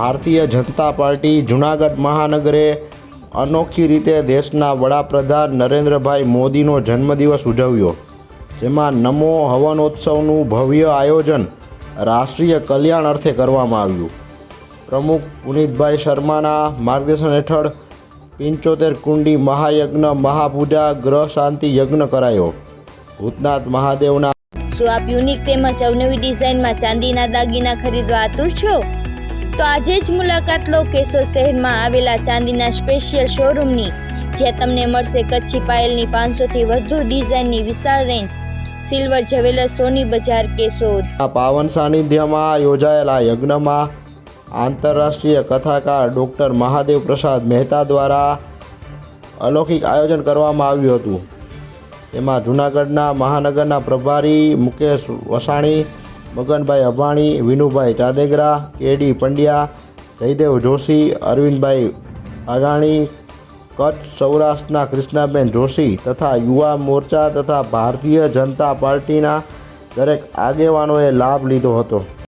Bharatiya Janata party Junagadh મહાનગરે અનોખી રીતે દેશના વડાપ્રધાન નરેન્દ્રભાઈ મોદીનો જન્મદિવસ ઉજવ્યો, જેમાં નમો હવનોત્સવનું ભવ્ય આયોજન રાષ્ટ્રીય કલ્યાણ અર્થે કરવામાં આવ્યું. પ્રમુખ પુનિતભાઈ શર્માના માર્ગદર્શન હેઠળ પંચોતેર કુંડી મહાયજ્ઞ મહાપૂજા ગ્રહ શાંતિ યજ્ઞ કરાયો. ભૂતનાથ મહાદેવના શું આપ યુનિક તેમજ અવનવી ડિઝાઇનમાં ચાંદીના દાગીના ખરીદવા આતુર છો? તો આજે જ મુલાકાત લો કેશોર શહેરમાં આવેલા ચાંદીના સ્પેશિયલ શોરૂમની જ્યાં તમને મળશે કચ્છી પાયલની પાંચસોથી વધુ ડિઝાઇનની વિશાળ રેન્જ સિલ્વર જ્વેલર્સ સોની બજાર કેશોદ. પાવન સાનિધ્યમાં યોજાયેલા યજ્ઞમાં આંતરરાષ્ટ્રીય કથાકાર ડૉક્ટર મહાદેવ પ્રસાદ મહેતા દ્વારા અલૌકિક આયોજન કરવામાં આવ્યું હતું. તેમાં જૂનાગઢના મહાનગરના પ્રભારી મુકેશ વસાણી મગનભાઈ અભાણી, વિનુભાઈ ચાદેગરા કેડી પંડ્યા, જયદેવ જોશી, અરવિંદભાઈ અગાણી કચ્છ સૌરાષ્ટ્રના કૃષ્ણાબેન જોશી તથા યુવા મોરચા તથા ભારતીય જનતા પાર્ટીના દરેક આગેવાનોએ લાભ લીધો હતો.